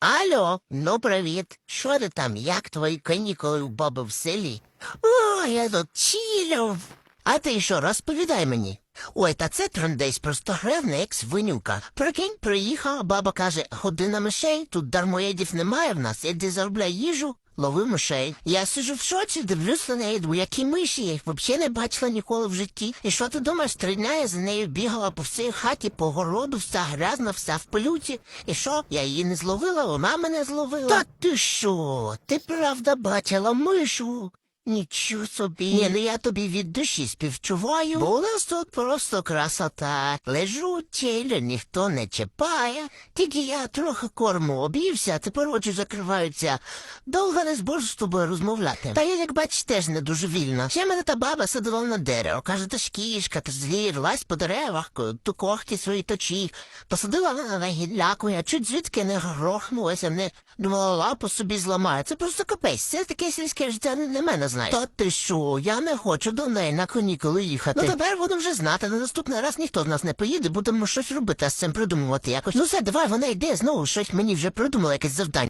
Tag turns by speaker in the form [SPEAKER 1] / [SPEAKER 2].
[SPEAKER 1] Алло, ну привіт. Що ти там? Як твої канікули у баби в селі? О, я тут чілю. А ти що, розповідай мені. Ой, та це трендець просто гревна, як свинюка. Прикинь, приїхала, баба каже, година мишей, тут дармоєдів немає в нас, іди заробляй їжу, лови мишей. Я сиджу в шоці, дивлюсь на неї, думаю, які миші, я їх взагалі не бачила ніколи в житті. І що ти думаєш, три дня я за нею бігала по всій хаті, по городу, вся грязна, вся в пилюці. І що, я її не зловила, вона мене зловила. Та ти що? Ти правда бачила мишу? Нічого собі. Ні, ну я тобі від душі співчуваю. Бо у нас тут просто красота. Лежу, тілю, ніхто не чіпає. Тільки я трохи корму об'ївся, тепер очі закриваються. Довго не зможу з тобою розмовляти. Та я, як бачиш, теж не дуже вільна. Ще мене та баба сидила на дерево. Каже, ти ж кішка, ж звір, лазь по деревах, ту когті свої точі. Посадила мене на гілляку, я чуть звідки не грохнулася, не думала, лапу собі зламає. Це просто капець. Це таке сільське життя не мене знає. Та ти що, я не хочу до неї на канікули їхати. Ну тепер воно вже знати. На наступний раз ніхто з нас не поїде, будемо щось робити, а з цим придумувати якось. Ну все, давай, вона йде знову щось мені вже придумала якесь завдання.